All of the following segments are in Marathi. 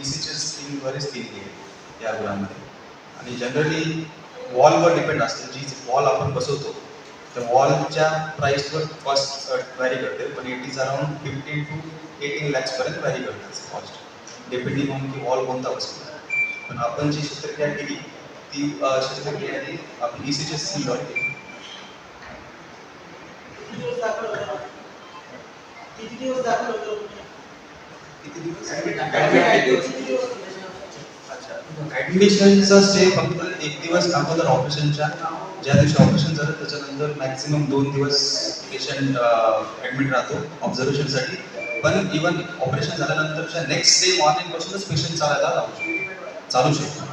ई सीच्या स्कीमद्वारेच केलेली आहे या रुग्णांमध्ये आणि जनरली वॉलवर डिपेंड असते. जी वॉल आपण बसवतो तर वॉलच्या प्राईसवर कॉस्ट व्हॅरी करते. पण it is around fifteen to eighteen लॅक्सपर्यंत vary करते कॉस्ट डिपेंडिंग ऑन की वॉल कोणता बसतो. पण आपण जी शस्त्रक्रिया केली ती शस्त्रक्रिया ही आपण ई सीच्या केली किती दिवस दाखल होतो? किती दिवस स्टे फक्त एक दिवस अगोदर ऑपरेशनच्या. ज्या दिवशी ऑपरेशन झालं त्याच्यानंतर मॅक्सिमम दोन दिवस पेशंट ॲडमिट राहतो ऑब्झर्वेशनसाठी पण इवन ऑपरेशन झाल्यानंतरच्या नेक्स्ट डे मॉर्निंगपासूनच पेशंट चालायला लागू शकतो. चालू शकतो.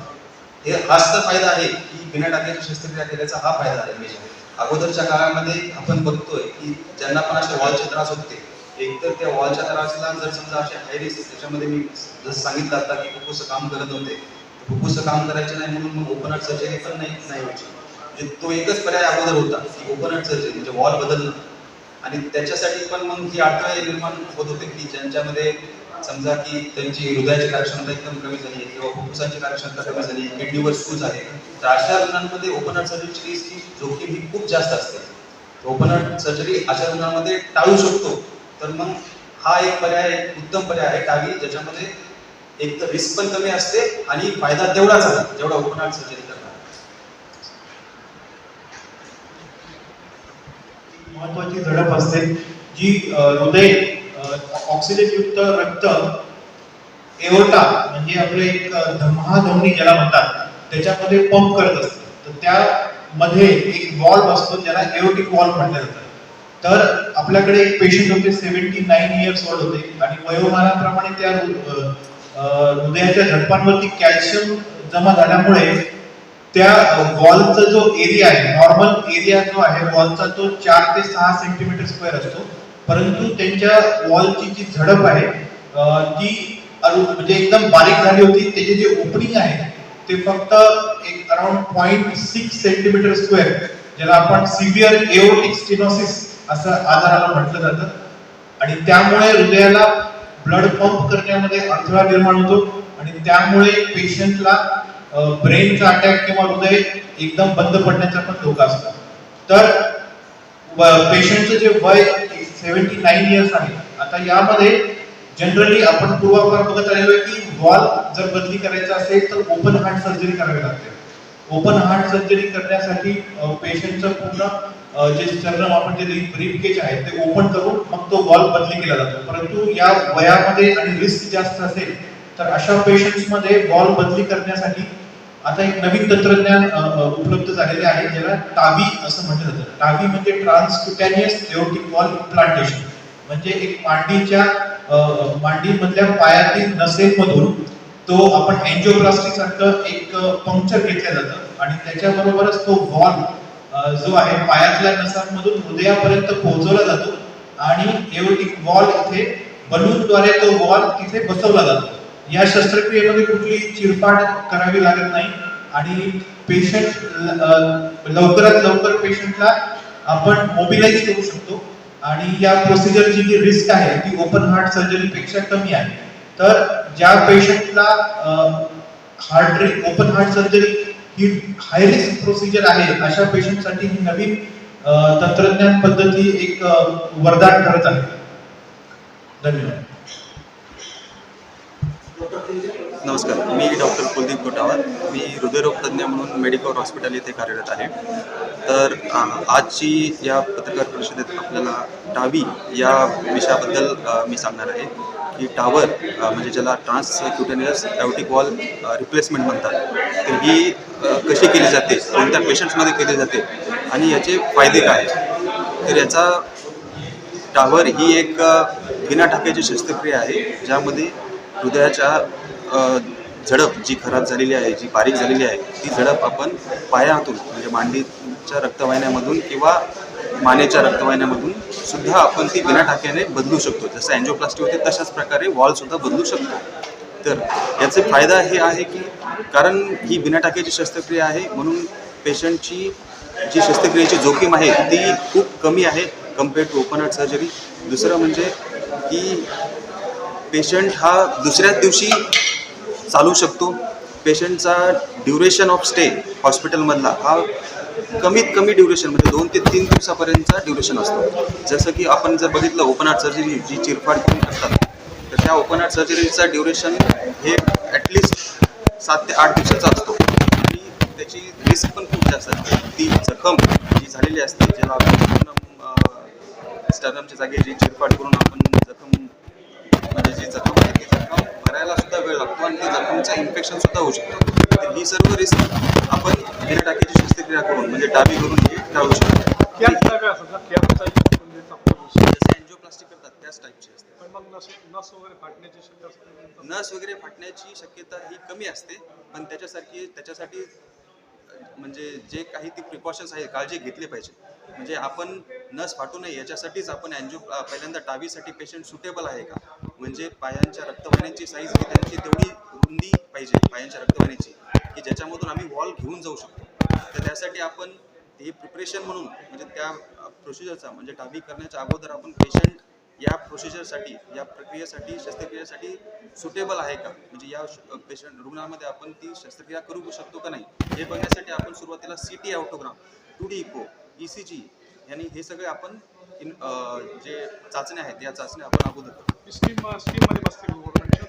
हे हाच तर फायदा आहे की बिना टाक्याची शस्त्रक्रिया केल्याचा हा फायदा आहे. अगोदरच्या काळामध्ये आपण बघतोय की ज्यांना पण असे वॉलचे त्रास होते एकतर त्या वॉलच्या त्रासला जर समजा असे हायरिस त्याच्यामध्ये मी जसं सांगितलं आता की फुप्फुसं काम करत नव्हते. फुप्फुसं काम करायचे नाही म्हणून मग ओपन हार्ट सर्जरी पण नाही नाही व्हायची. म्हणजे तो एकच पर्याय अगोदर होता की ओपन हार्ट सर्जरी म्हणजे वॉल बदलणं. आणि त्याच्यासाठी पण मग ही अडथळे निर्माण होत होते की ज्यांच्यामध्ये समजा की त्यांची हृदयाची कार्यक्षमता एकदम कमी झाली आहे किंवा फुफ्फुसांची कार्यक्षमता कमी झाली आहे किडनीवर सूज आहे तर अशा रुग्णांमध्ये ओपन हार्ट सर्जरीची रिस्क जोखीम ही खूप जास्त असते. ओपन हार्ट सर्जरी अशा रुग्णांमध्ये टाळू शकतो. तर मग हा एक पर्याय एक उत्तम पर्याय आहे टावी ज्याच्यामध्ये एक तर रिस्क पण कमी असते आणि फायदा तेवढाच आहे जेवढा ओपन सर्जरी करणार. महत्वाची झडप असते जी हृदय ऑक्सिजन युक्त रक्त एओर्टा म्हणजे आपले एक अ, महाधमनी ज्याला म्हणतात त्याच्यामध्ये पंप करत असते. तर त्यामध्ये एक वॉल्व असतो ज्याला एओटिक वॉल्व म्हटलं जातं. तर आपल्याकडे एक पेशंट होते सेव्हन्टी नाईन इयर्स ओल्ड होते. आणि वयोमानाप्रमाणे त्या हृदयाच्या झडपांवरती कॅल्शियम जमा झाल्यामुळे त्या वॉलचा जो एरिया आहे नॉर्मल एरिया जो आहे वॉलचा तो चार ते सहा सेंटीमीटर स्क्वेअर असतो. परंतु त्यांच्या वॉलची जी झडप आहे ती म्हणजे एकदम बारीक झाली होती. त्याचे जे ओपनिंग आहे ते फक्त एक around point six centimetre square ज्याला आपण सिव्हिअर एओटिक स्टिनोसिस असं आजाराला म्हटलं जातं. आणि त्यामुळे हृदयाला ब्लड पंप करण्यामध्ये अडथळा निर्माण होतो. आणि त्यामुळे पेशंटला ब्रेनचा अटॅक किंवा हृदय एकदम बंद पडण्याचा पण धोका असतो. तर पेशंटचं जे वय सेव्हन्टी नाईन इयर्स आहे आता यामध्ये जनरली आपण पूर्वापार बघत आलेलो आहे की वॉल जर बदली करायचा असेल तर ओपन हार्ट सर्जरी करावी लागते. ओपन हार्ट सर्जरी करण्यासाठी पेशंटचं पूर्ण जे चरण आपण जे ब्रीफ आहेत ते ओपन करून मग तो बॉल बदली केला जातो. परंतु या वयामध्ये आणि रिस्क जास्त असेल तर अशा पेशंट्समध्ये बॉल बदली करण्यासाठी आता एक नवीन तंत्रज्ञान उपलब्ध झालेले आहे ज्याला टावी असं म्हटलं जातं. टावी म्हणजे ट्रान्सक्युटॅनियस एओटिक बॉल इम्प्लांटेशन म्हणजे एक मांडीच्या मांडीमधल्या पायातील नसेमधून तो आपण एन्जिओप्लास्टी सारखं एक पंक्चर घेतलं जातं. आणि त्याच्याबरोबरच तो वॉल जो आहे पायातल्या नसांमधून हृदयापर्यंत पोहोचवला जातो आणि एओटिक वॉल इथे बलूनद्वारे तो वॉल तिथे बसवला जातो. या शस्त्रक्रियेमध्ये कुठली चिरफाड करावी लागत नाही आणि पेशंट लवकरात लवकर पेशंटला आपण मोबिलाइज करू शकतो आणि या प्रोसिजरची जी रिस्क आहे ती ओपन हार्ट सर्जरीपेक्षा कमी आहे. तर ज्या पेशंटला हार्ट ओपन हार्ट सर्जरी ही हाय रिस्क प्रोसिजर आहे. अशा पेशंटसाठी ही नवीन तंत्रज्ञान पद्धती एक वरदान ठरत आहे. धन्यवाद. नमस्कार मी डॉक्टर कुलदीप गोटावर मी हृदयरोग तज्ज्ञ म्हणून मेडिकल हॉस्पिटल येथे कार्यरत आहे. तर आजची या पत्रकार परिषदेत आपल्याला टावी या विषयाबद्दल मी सांगणार आहे की टावर म्हणजे ज्याला transcutaneous aortic valve replacement म्हणतात तर ही कशी केली जाते कोणत्या पेशंट्समध्ये केली जाते आणि याचे फायदे काय तर याचा टावर ही एक बिना टाक्याची शस्त्रक्रिया आहे ज्यामध्ये हृदयाच्या झडप जी खराब झालेली आहे जी बारीक झालेली आहे ती झडप आपण पायातून म्हणजे मांडीच्या रक्तवाहिन्यामधून किंवा मानेच्या रक्तवाहिन्यामधून सुद्धा आपण ती बिना टाक्याने बदलू शकतो. जसं अँजिओप्लास्टी होते तशाच प्रकारे वॉलसुद्धा बदलू शकतो. तर याचे फायदा हे आहे की कारण ही बिना टाक्याची शस्त्रक्रिया आहे म्हणून पेशंटची जी शस्त्रक्रियेची जोखीम आहे ती खूप कमी आहे compare to open heart surgery दुसरं म्हणजे की पेशंट हा दुसऱ्याच दिवशी चालू शकतो. पेशंटचा ड्युरेशन ऑफ स्टे हॉस्पिटलमधला हा कमीत कमी ड्युरेशन म्हणजे दोन ते तीन दिवसापर्यंतचा ड्युरेशन असतो. जसं की आपण जर बघितलं ओपन हार्ट सर्जरी जी चिरफाड करून करतात तर त्या ओपन हार्ट सर्जरीचा ड्युरेशन हे ॲटलिस्ट सात ते आठ दिवसाचा असतो. आणि त्याची रिस्क पण खूप जास्त असते. ती जखम जी झालेली असते ज्याला आपण स्टर्नमच्या जागी जी चिरफाड करून आपण जखम म्हणजे जी जखम आहे ती जखम भरायला सुद्धा वेळ लागतो आणि ती जखमचं इन्फेक्शन सुद्धा होऊ शकतं. तर ही सर्व रिस्क आपण बिना टाकीची शस्त्रक्रिया करून म्हणजे डावी करून ही टाळू शकतो. म्हणजे तात्पुरती. जसे अँजिओप्लास्टिक करतात त्याच टाईपची असते. नस वगैरे फाटण्याची शक्यता असते नस वगैरे फाटण्याची शक्यता ही कमी असते पण त्याच्यासारखी त्याच्यासाठी म्हणजे जे काही ती प्रिकॉशन्स आहे काळजी घेतली पाहिजे. म्हणजे आपण नस फाटू नये याच्यासाठीच आपण अँजिओ पहिल्यांदा डावीसाठी पेशंट सुटेबल आहे का? म्हणजे पायांच्या रक्तवाहिन्यांची साईज ही त्यांची तेवढी रुंदी पाहिजे पायांच्या रक्तवाहिन्याची की ज्याच्यामधून आम्ही वॉल घेऊन जाऊ शकतो. तर त्यासाठी आपण हे प्रिपरेशन म्हणून म्हणजे त्या प्रोसिजरचा म्हणजे डावी करण्याच्या अगोदर आपण पेशंट या प्रोसिजरसाठी या प्रक्रियेसाठी शस्त्रक्रियेसाठी सुटेबल आहे का? म्हणजे या पेशंट रुग्णामध्ये आपण ती शस्त्रक्रिया करू शकतो का नाही? हे बघण्यासाठी आपण सुरुवातीला C T aortogram two D echo E C G यांनी हे सगळे आपण इन जे चाचण्या आहेत या चाचण्या आपण अगोदर स्कीम स्कीममध्ये गव्हर्नमेंटच्या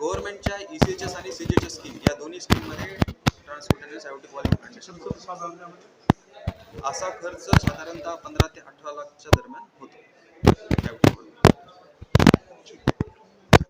गव्हर्नमेंटच्या ई सी एच एस आणि C G H S scheme या दोन्ही स्कीममध्ये साधारण त्यामध्ये असा खर्च साधारणतः पंधरा ते अठरा लाखच्या दरम्यान होतो.